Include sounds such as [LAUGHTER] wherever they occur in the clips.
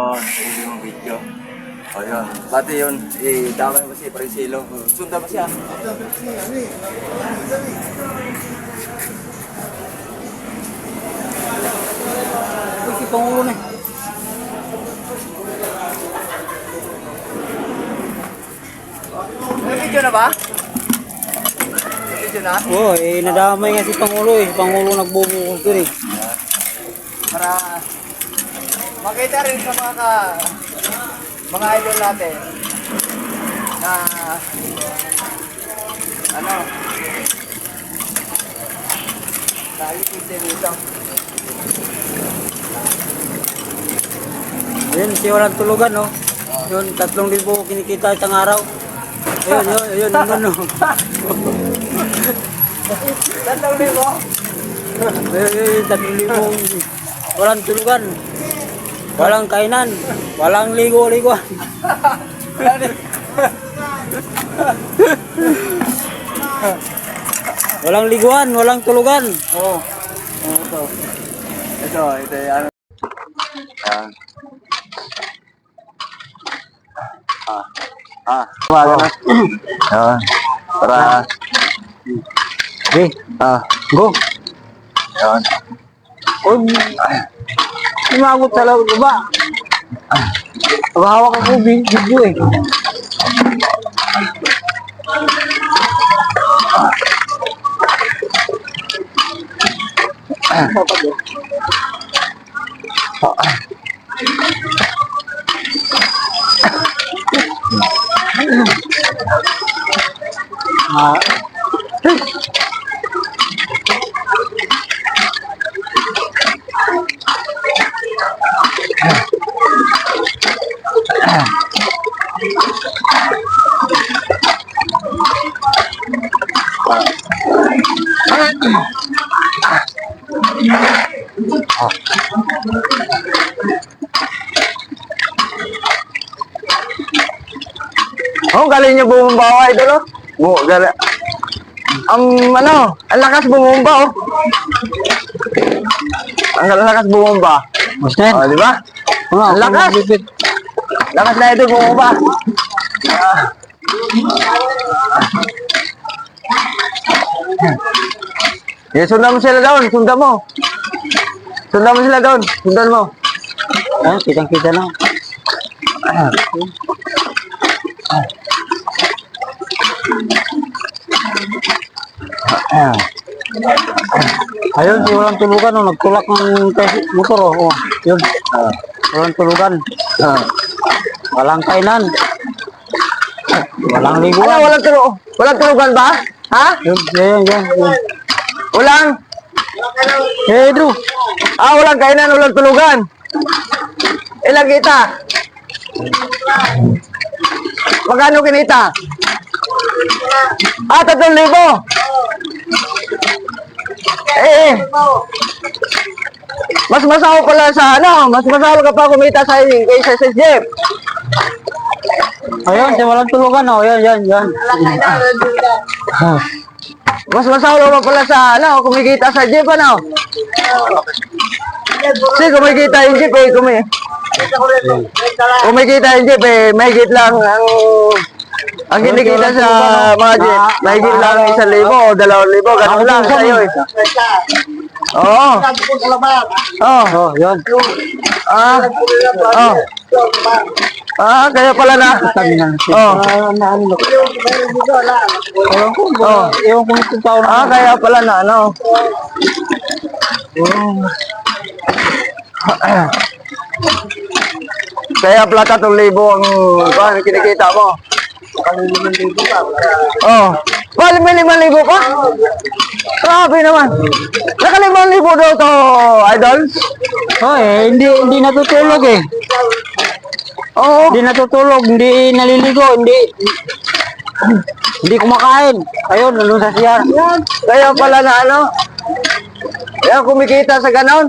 Oh, hindi mo video. O yun. Pati yun, eh, damay mo si Priscilo. Sunda mo siya. Ito si Pangulo na. May video na ba? May video na? Oo, eh, nadamay nga si Pangulo eh. Pangulo nagbubukol ko eh. Para makita rin sa mga ka, mga idol natin na ano dahil kasi dito. Ayun, si walang tulugan no. Yun, tatlong libo kinikita isang araw. Ayun, yun, yun, yun, no. Tatlong libo? Ayun, yun, tatlong libo. Walang tulugan. Walang kainan. Walang ligo-ligo. Walang liguan, walang tulugan. Oo. Oh. ito. Ito, ito yung ano. Yan. Ah. Ah. Tumaga na. Yan. Para. Okay, Ah. go. Yan. Uy, umagot sa loob ba? Hawak ako vi- video eh. Ah, Oh, galing niyo bumumba, idol, oh. Bu, galing. Ang ano, ang lakas bumumba, oh. Ang lakas bumumba. mas na yan. Oh, di ba? Ang lakas. Lakas na ito bumumba. Ah. Yeah, sundan mo sila doon, sundan mo. Sundan mo sila doon, sundan mo. Ah, kitang-kita na. Ayun, si walang tulugan, oh, nagtulak ng motor, oh. oh. Yun, Ah. walang tulugan. Ah. Walang kainan. Walang Ano, liguan. walang tulu walang tulugan ba? Ha? Yun, yun, yun. Walang? Hey, Drew. Ah, walang kainan, walang tulugan. Ilang kita? Magkano kinita? Ah, tatlong libo. Eh, eh. Mas masaho pala sa ano, mas masaho ka pa kumita sa kaysa sa jeep. Ayun, si walang tulugan, oh. Yan, yan, yan. Mas masaho pa pala sa ano, kumikita sa jeep ano. Kasi kumikita yung jeep eh, kumi. Kumikita yung jeep eh, mahigit lang ang ang kinikita sa mga jeep, mahigit lang isang libo o dalawang libo, ganun lang sa'yo eh. Oo. Oo. Oh, yun. Ah. Oh. Ah, kaya pala na. Oh. Ah, ano. Ewan ko, Oh. ewan ko itong tao Ah, kaya pala na ano. Kaya pala tatlong libo ang kuhan, kinikita mo. Oh. Wala may limang libo pa? Grabe naman. Nakalimang libo daw to, idol? Oh, eh, hindi, hindi natutulog eh. Oo. Hindi natutulog, hindi naliligo, hindi hindi kumakain. Ayun, nandun sa CR. Kaya pala na ano? Kaya kumikita sa ganon.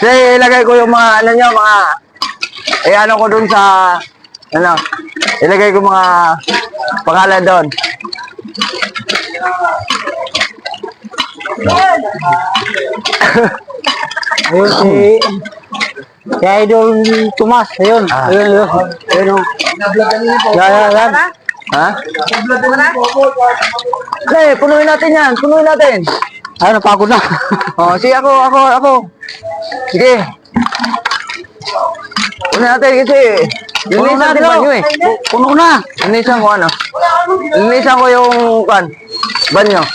Kasi ilagay ko yung mga ano nyo, mga eh ano ko dun sa ano, ilagay ko mga pangalan doon. Ayun si... Si Idol Tomas. Ayun. Ah. Ayun, ayun. Ayun. Yan, yan, yan. Ha? Hindi, punuin natin yan, punuin natin. Ay, napagod na. [LAUGHS] Oh, sige ako, ako, ako. Sige. Punuin natin kasi Puno na, din banyo eh. Puno na. Linisan ko ano. Linisan ko yung kan, banyo. [LAUGHS]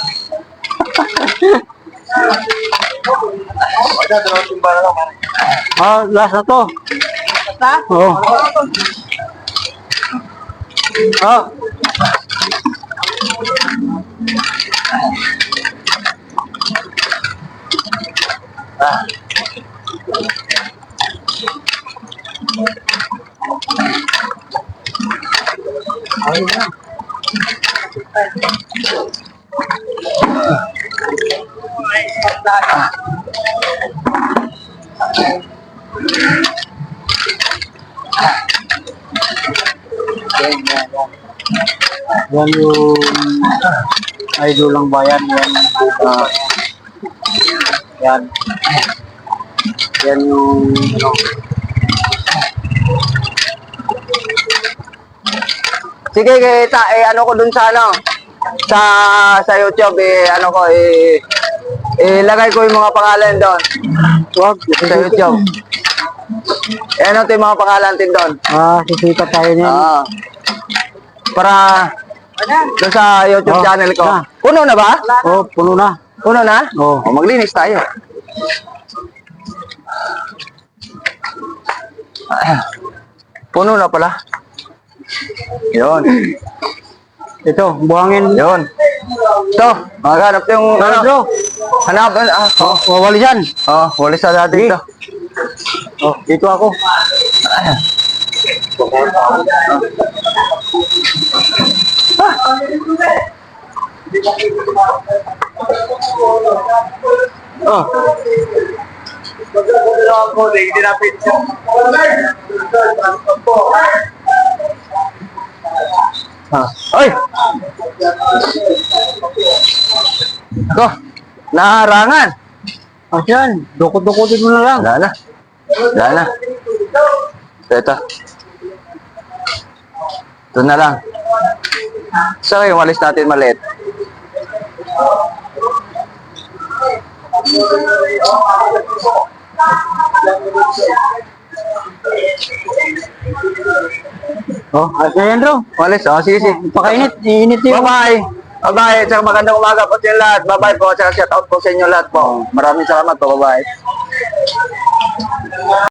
Ah, last na to. Oo. Ah. Yan yung idol ng bayan. Yan. ah, yan. Yan yung ano. Sige, kita, eh, ano ko dun sa ano, sa, sa YouTube, eh, ano ko, eh, ilagay ko yung mga pangalan doon Wag. sa YouTube. Eh, ano ito yung mga pangalan natin doon? Ah, sisikat tayo niyan. Ah. Para doon sa YouTube Oh, channel ko. na. Puno na ba? Oh, puno na. Puno na? Oh. O, maglinis tayo. Puno na pala. Yun. Ito, buhangin. Yun. Ito, maghanap yung ano. Bro, Hanap. Ah, oh. wawalisan. Oh, walis na natin ito. Oh, dito ako. Oh. Ah. Oy! Ito, naharangan. Ah, yan. Dukot-dukotin mo na lang. Wala na. Wala na. Ito. Ito na lang. Yung walis natin maliit? Oh, ayos na yan, bro. Oh, sige, sige. Pakainit. Iinit yung... Bye-bye. Bye-bye. Tsaka magandang umaga po sa lahat. Bye-bye po. Tsaka shout out po sa inyo lahat po. Maraming salamat po. Bye-bye.